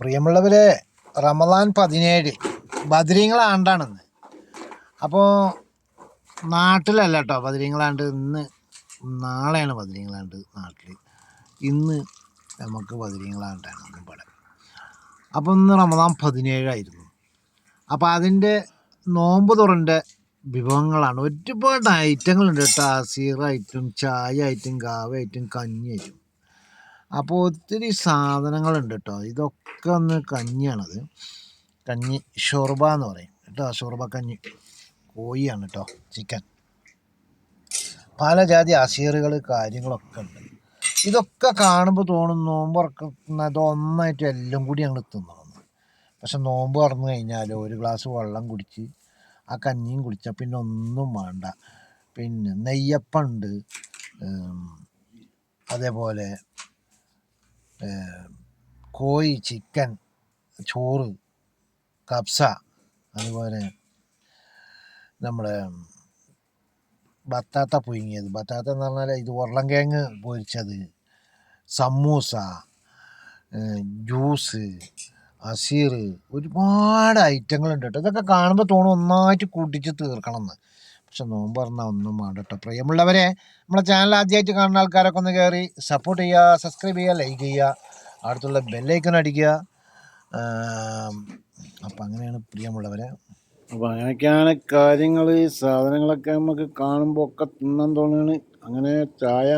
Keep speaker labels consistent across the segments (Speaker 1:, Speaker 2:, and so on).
Speaker 1: പ്രിയമുള്ളവരെ റമദാൻ പതിനേഴ് ബദരീങ്ങളാണ്ടാണെന്ന് അപ്പോൾ നാട്ടിലല്ല കേട്ടോ ബദരീങ്ങളാണ്ട് ഇന്ന് നാളെയാണ് ബദരീങ്ങളാണ്ട് നാട്ടിൽ ഇന്ന് നമുക്ക് ബദരീങ്ങളാണ്ടാണ് ഇവിടെ അപ്പോൾ ഇന്ന് റമദാൻ പതിനേഴായിരുന്നു. അപ്പോൾ അതിന്റെ നോമ്പ് തുറന്റെ വിഭവങ്ങളാണ്. ഒരുപാട് ഐറ്റങ്ങളുണ്ട് കേട്ടോ. ഐറ്റം ചായ ഐറ്റം കാവ ഐറ്റം കഞ്ഞി ഐറ്റം. അപ്പോൾ ഒത്തിരി സാധനങ്ങളുണ്ട് കേട്ടോ. ഇതൊക്കെ ഒന്ന് കഞ്ഞിയാണത്. കഞ്ഞി ഷോർബ എന്ന് പറയും കേട്ടോ. ഷോർബ കഞ്ഞി. കോഴിയാണ് കേട്ടോ. ചിക്കൻ. പല ജാതി അസീറുകൾ കാര്യങ്ങളൊക്കെ ഉണ്ട്. ഇതൊക്കെ കാണുമ്പോൾ തോന്നും നോമ്പ് ഇറക്കുന്നത് ഒന്നായിട്ട് എല്ലാം കൂടി ഞങ്ങൾ തിന്നണം. പക്ഷെ നോമ്പ് തുറന്നു കഴിഞ്ഞാൽ ഒരു ഗ്ലാസ് വെള്ളം കുടിച്ച് ആ കഞ്ഞിയും കുടിച്ചാൽ പിന്നെ ഒന്നും വേണ്ട. പിന്നെ നെയ്യപ്പമുണ്ട് അതേപോലെ കോഴി ചിക്കൻ ചോറ് കബ്സ അതുപോലെ നമ്മുടെ ബത്താത്ത പുഴുങ്ങിയത്. ബത്താത്ത എന്ന് പറഞ്ഞാൽ ഇത് ഉരുളൻകിഴങ്ങ് പൊരിച്ചത് സമൂസ ജ്യൂസ് അസീർ ഒരുപാട് ഐറ്റങ്ങളുണ്ട് കേട്ടോ. ഇതൊക്കെ കാണുമ്പോൾ തോന്നും ഒന്നായിട്ട് കൂട്ടിച്ച് തീർക്കണം എന്ന് പക്ഷെ നോമ്പ് പറഞ്ഞാൽ ഒന്നും വേണ്ട കേട്ടോ. പ്രിയമുള്ളവരെ നമ്മളെ ചാനൽ ആദ്യമായിട്ട് കാണുന്ന ആൾക്കാരൊക്കെ ഒന്ന് കയറി സപ്പോർട്ട് ചെയ്യുക സബ്സ്ക്രൈബ് ചെയ്യുക ലൈക്ക് ചെയ്യുക. അടുത്തുള്ള ബെല്ലൈക്കൺ അടിക്കുക. അപ്പം അങ്ങനെയാണ് പ്രിയമുള്ളവരെ.
Speaker 2: അപ്പോൾ അങ്ങനെയൊക്കെയാണ് കാര്യങ്ങൾ സാധനങ്ങളൊക്കെ നമുക്ക് കാണുമ്പോൾ ഒക്കെ തിന്നാൻ തോന്നുകയാണ്. അങ്ങനെ ചായ.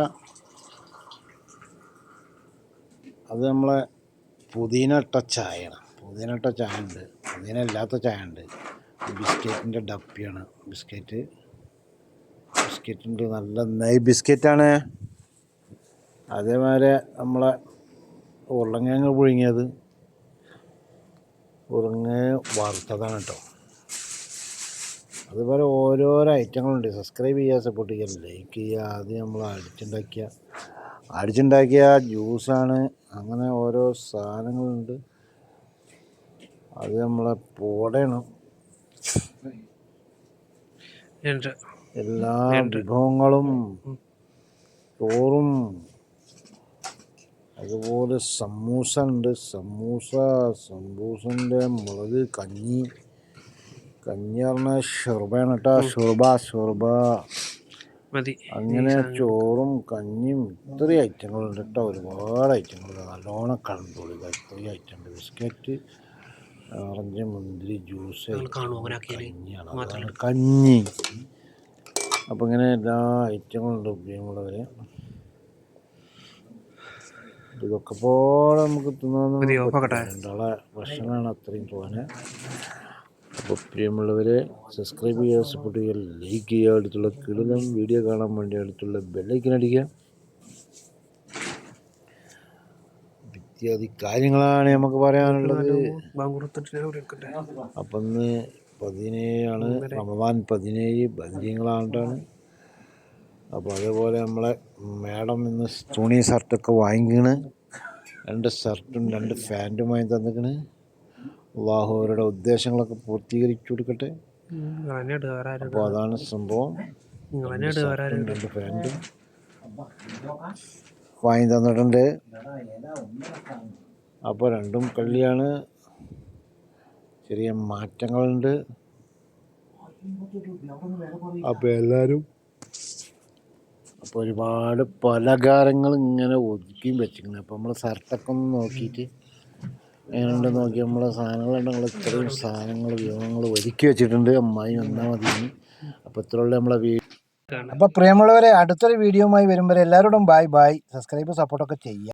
Speaker 2: അത് നമ്മളെ പുതിന ഇട്ട ചായയാണ്. പുതിന ഇട്ട ചായ ഉണ്ട് പുതിന ഇല്ലാത്ത ചായ ഉണ്ട് ബിസ്ക്കറ്റിന്റെ ഡപ്പിയാണ്. ബിസ്ക്കറ്റ് ബിസ്ക്കറ്റിന്റെ നല്ല നെയ് ബിസ്ക്കറ്റാണ്. അതേമാതിരി നമ്മളെ ഉരുളങ്ങ പുഴുങ്ങിയത്. ഉറങ്ങ വറുത്തതാണ് കേട്ടോ. അതുപോലെ ഓരോരോ ഐറ്റങ്ങളുണ്ട്. സബ്സ്ക്രൈബ് ചെയ്യുക സപ്പോർട്ട് ചെയ്യുക ലൈക്ക് ചെയ്യുക ആദ്യം നമ്മൾ അടിച്ചുണ്ടാക്കിയ അടിച്ചുണ്ടാക്കിയ ജ്യൂസാണ്. അങ്ങനെ ഓരോ സാധനങ്ങളുണ്ട്. അത് നമ്മളെ
Speaker 3: പോടണം.
Speaker 2: എല്ലാ വിഭവങ്ങളും ചോറും അതുപോലെ സമൂസ ഉണ്ട് സമൂസ സമൂസന്റെ മുളക് കഞ്ഞി. കഞ്ഞി പറഞ്ഞാൽ ഷുർബയാണ് കേട്ടോ. ഷെർബ ഷുർബ.
Speaker 3: മതി.
Speaker 2: അങ്ങനെ ചോറും കഞ്ഞിയും ഇത്രയും ഐറ്റങ്ങളുണ്ട് കേട്ടോ. ഒരുപാട് ഐറ്റങ്ങളുണ്ട് നല്ലോണം ഇത്രയും ഐറ്റം ഉണ്ട് ബിസ്ക്കറ്റ് ഓറഞ്ച് മുന്തിരി ജ്യൂസ് കഞ്ഞിയാണ്. കഞ്ഞി. അപ്പം ഇങ്ങനെ എല്ലാ ഐറ്റങ്ങളുണ്ട് പ്രിയമുള്ളവരെ ഇതൊക്കെ പോലെ നമുക്ക്? തിന്നാൻ രണ്ടാളെ ഭക്ഷണമാണ് അത്രയും തോന്നെ അപ്പോൾ പ്രിയമുള്ളവരെ സബ്സ്ക്രൈബ് ചെയ്യുക സപ്പോർട്ട് ചെയ്യുക ലൈക്ക് ചെയ്യുക അടുത്തുള്ള കിടലം വീഡിയോ കാണാൻ വേണ്ടി അടുത്തുള്ള ബെല്ലൈക്കൻ അടിക്കുക. ഇത്യാദി കാര്യങ്ങളാണ് നമുക്ക് പറയാനുള്ളത്. അപ്പം ഇന്ന് പതിനേഴാണ് റമദാൻ പതിനേഴ് ബദ്രീങ്ങളാണ്ടാണ് അപ്പോൾ അതേപോലെ നമ്മളെ മാഡം ഇന്ന് തുണി ഷർട്ടൊക്കെ വാങ്ങിക്കണ്. രണ്ട് ഷർട്ടും രണ്ട് വാങ്ങി തന്നിക്കണ്. അള്ളാഹു അവരുടെ ഉദ്ദേശങ്ങളൊക്കെ പൂർത്തീകരിച്ചു കൊടുക്കട്ടെ. അപ്പോൾ അതാണ് സംഭവം. രണ്ട് വാങ്ങി തന്നിട്ടുണ്ട്. അപ്പോൾ രണ്ടും കള്ളിയാണ്. ചെറിയ മാറ്റങ്ങളുണ്ട്. അപ്പോൾ എല്ലാവരും അപ്പോൾ ഒരുപാട് പലകാരങ്ങൾ ഇങ്ങനെ ഒതുക്കിയും വെച്ചിരിക്കുന്നത് അപ്പോൾ നമ്മൾ സർട്ടൊക്കെ ഒന്ന് നോക്കിയിട്ട് എങ്ങനെയുണ്ട് നോക്കി നമ്മളെ സാധനങ്ങളുണ്ട് നമ്മൾ ഇത്രയും സാധനങ്ങൾ വിഭവങ്ങൾ ഒരുക്കി വെച്ചിട്ടുണ്ട്. അമ്മായി വന്നാൽ മതി അപ്പോൾ ഇത്രയുള്ള നമ്മളെ വീ
Speaker 1: അപ്പോൾ പ്രിയമുള്ളവരെ അടുത്തൊരു വീഡിയോയുമായി വരുമ്പോൾ എല്ലാവരോടും ബായ് ബായ് സബ്സ്ക്രൈബ് സപ്പോർട്ടൊക്കെ ചെയ്യുക